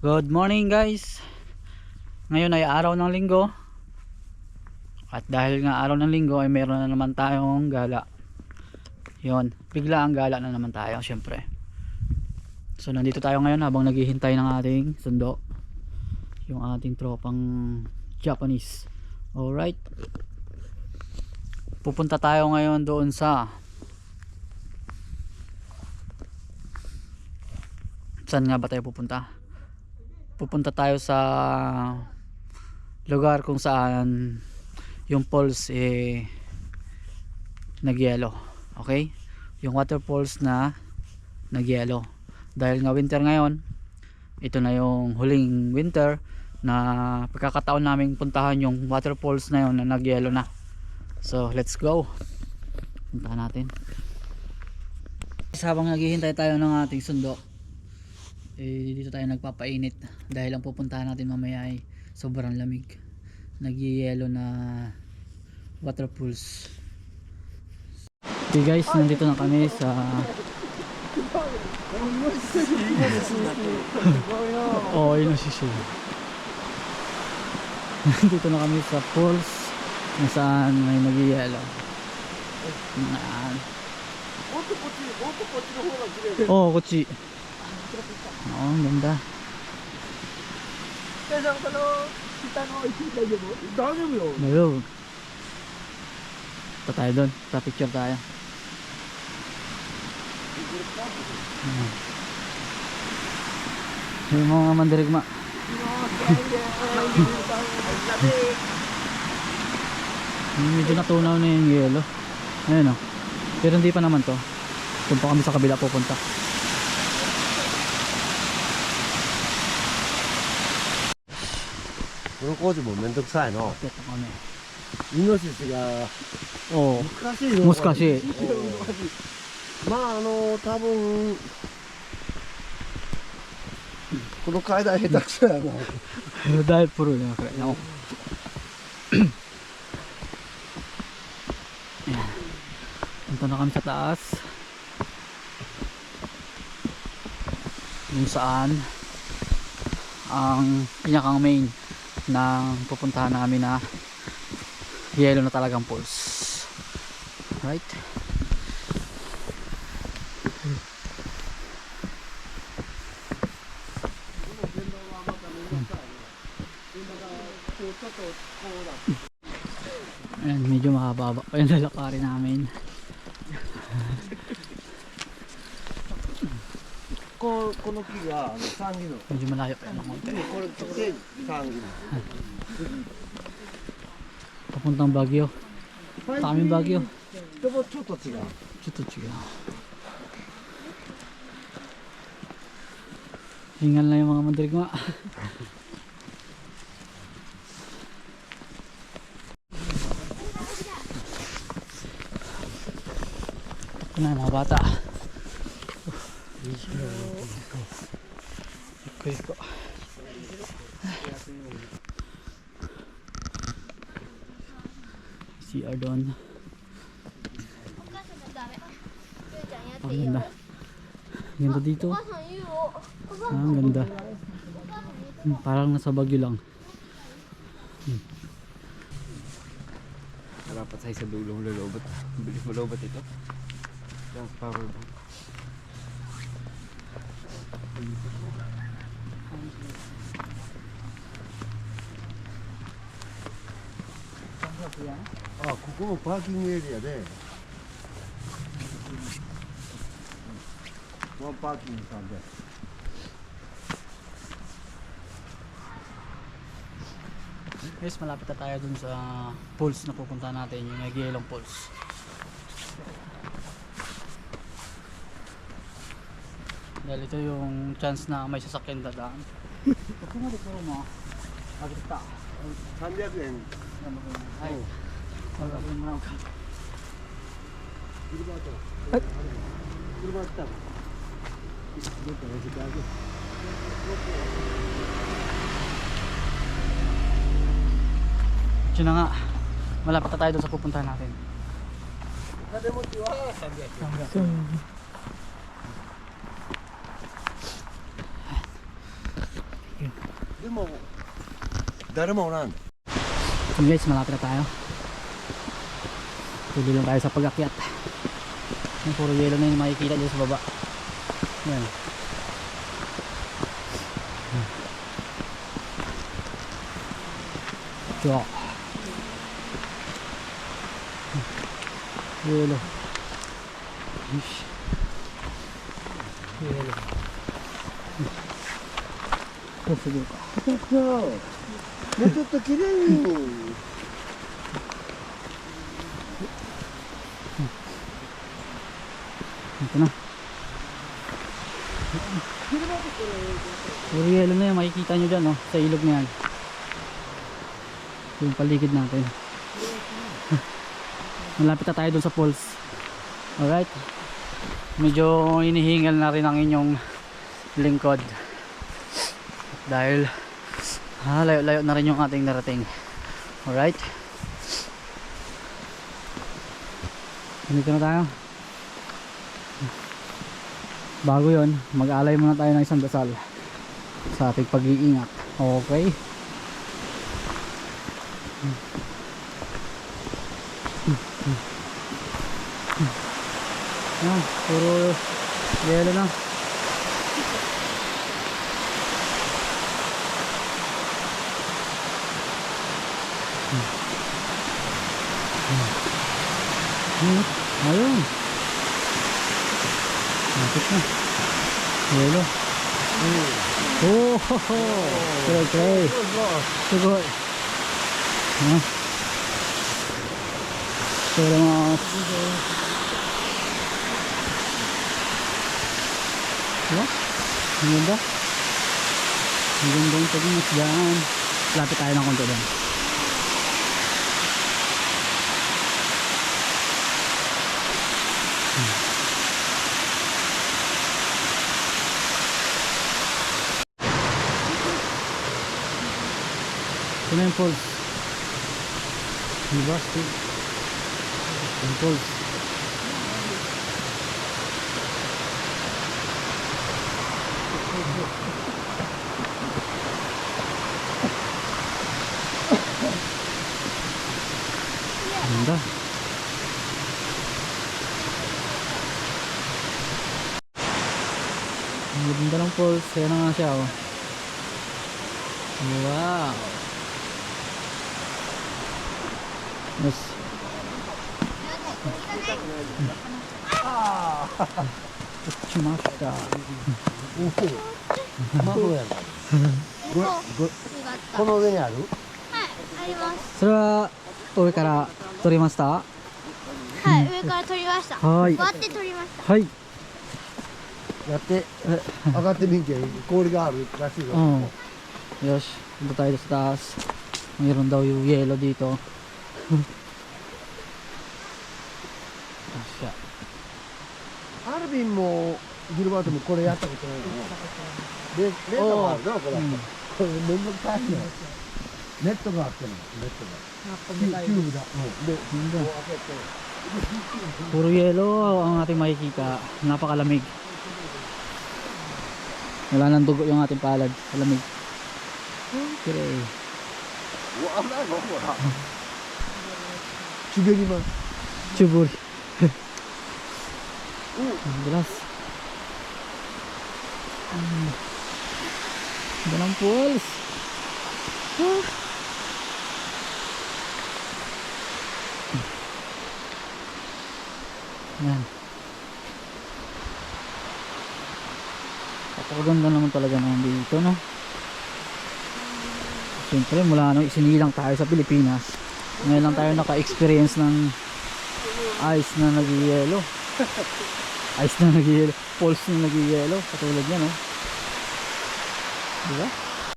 Good morning guys. Ngayon ay araw ng linggo. At dahil nga araw ng linggo ay meron na naman tayong gala. Yon, bigla ang gala na naman tayo syempre. So nandito tayo ngayon habang naghihintay ng ating sundo. Yung ating tropang Japanese. Alright. Pupunta tayo ngayon doon sa Saan nga ba tayo pupunta? Pupunta tayo sa lugar kung saan yung falls eh nagyelo okay? Yung waterfalls na nagyelo. Dahil nga winter ngayon ito na yung huling winter na pagkakataon naming puntahan yung waterfalls na yun na nagyelo na. So let's go. Puntahan natin. Habang naghihintay tayo ng ating sundo eh, dito tayo nagpapainit. Dahil ang pupuntahan natin mamaya ay sobrang lamig. Nagyayelo na waterfalls okay guys nandito na kami sa oh yun ang sisi nandito na kami sa falls kung saan may nagyayelo Yan. oh kutsi Oo, oh, ganda. Kaya sa kalo, kita ko, isita niyo mo. Dami tayo doon, pa picture tayo. Hmm. Sabi mo nga mandirigma. Medyo natunaw na yung yelo. Ayan o. Pero hindi pa naman to. Doon pa kami sa kabila pupunta. の工事もめんどくさいの Ito kami. イノシシが Oo. 難しいの Mas kasi. まああの多分この階段下手くそやな Dahil puro na kaya ako. Ayan. Punta na kami sa taas. Kung saan ang pinakang main ng pupuntahan namin na yellow na talagang pools. Right? Ayan, medyo makababa pa yung lalakarin namin. ここの木があのサンギの Medyo malayo pa yun ng konti. これ来てサンギの Papuntang Baguio. Sa aming Baguio. でもちょっと違う Ito chiga. Hingal na yung mga mandirigma. Ito na yung mga bata. Okay ko. CR doon. Ang ganda. Ganda dito. Ah, ang ganda. Hmm, parang nasa Baguio lang. Dapat sa dulong lulobot. Bilis mo lobot ito. Yung power bank. Ah, あここもパーキングエリアでワンパーキングさんで Guys, malapit na tayo dun sa pools na pupunta natin, yung Nagyelong Pools. dahil ito yung chance na may sasakyan dadaan pag kumalik mo mo agita sandiag ano yan ay magagawin mo lang ka Dito ba ito? Dito ba ito? Dito ba ito? Dito na nga malapit na tayo doon sa pupuntahan natin. Nademo tiwa. Sandiag. Sandiag. Daramoran. Come guys, malapit na tayo. Tuloy lang tayo sa pag-akyat. Yung puro yelo na yung makikita dyan sa baba. Ayan. Tiyo. Yelo. Ish. Yelo. もうちょっと綺麗に Ito na. Puro yelo na yan, makikita nyo dyan, no? sa ilog na yan. Yung paligid natin. Malapit na tayo dun sa falls. Alright. Medyo inihingal na rin ang inyong lingkod. Dahil ah, layo-layo na rin yung ating narating. Alright. Dito na tayo. Bago yon, mag-alay muna tayo ng isang dasal sa ating pag-iingat. Okay? Yan, puro yelo na. Hmm. Ayun. Lapit na. Yelo. Oh, ho, ho. Okay, okay. Sugoi. Ha? Salamat. Diba? Ang ganda. Ang ganda yung pag-ingat dyan. Lapit tayo ng konti dyan. Falls. Diba? Steve? Yung falls. Ganda. Ang ganda ng falls. Kaya na nga siya oh. Wow. Yes. しました。魔法やん。ごごこの上にあるはいあります。それは上から撮りました。はい、上から取りました。はい割って取りました。はい。やって上がってみん。け氷があるらしいよ、Oh. Yes, punta tayo sa taas. Mayroon daw yung yellow dito. Asya. アルビンもギルバートもこれやったことないのでレートがあるなこれ、うんこれめんどくさいのネットがあってのネットがキューブだ、うん、で Ganda. Puro yellow ang ating makikita. Napakalamig. Wala nang dugo yung ating palad. Malamig. Okay. 滑 죽여기만 주보리 Grass. Dalam pools. Huh? Yan. Napakaganda naman talaga naman dito, no? Siyempre, mula nung isinilang tayo sa Pilipinas, ngayon lang tayo naka-experience ng ice na nag-yelo. ice na nag-yelo. Falls na nag-yelo. Katulad yan, no? Diba?